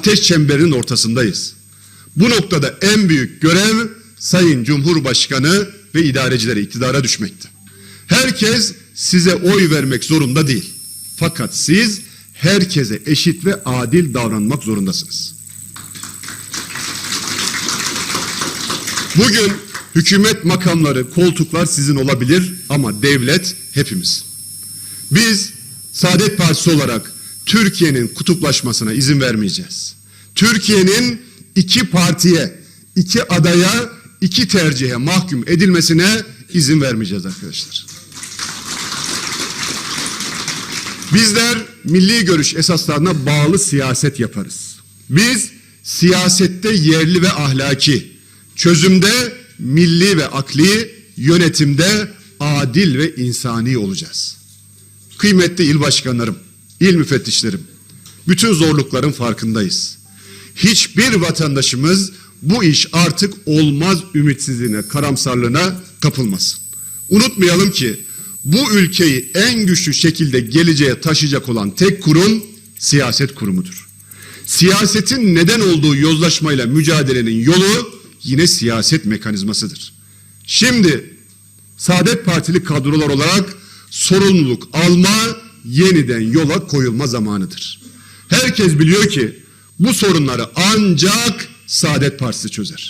ateş çemberinin ortasındayız. Bu noktada en büyük görev Sayın Cumhurbaşkanı ve idarecilere iktidara düşmekte. Herkes size oy vermek zorunda değil. Fakat siz herkese eşit ve adil davranmak zorundasınız. Bugün hükümet makamları, koltuklar sizin olabilir ama devlet hepimiz. Biz Saadet Partisi olarak Türkiye'nin kutuplaşmasına izin vermeyeceğiz. Türkiye'nin iki partiye, iki adaya, iki tercihe mahkum edilmesine izin vermeyeceğiz arkadaşlar. Bizler milli görüş esaslarına bağlı siyaset yaparız. Biz siyasette yerli ve ahlaki, çözümde milli ve akli, yönetimde adil ve insani olacağız. Kıymetli il başkanlarım, il müfettişlerim, bütün zorlukların farkındayız. Hiçbir vatandaşımız bu iş artık olmaz ümitsizliğine, karamsarlığına kapılmasın. Unutmayalım ki bu ülkeyi en güçlü şekilde geleceğe taşıyacak olan tek kurum siyaset kurumudur. Siyasetin neden olduğu yozlaşmayla mücadelenin yolu yine siyaset mekanizmasıdır. Şimdi Saadet Partili kadrolar olarak sorumluluk alma, yeniden yola koyulma zamanıdır. Herkes biliyor ki bu sorunları ancak Saadet Partisi çözer.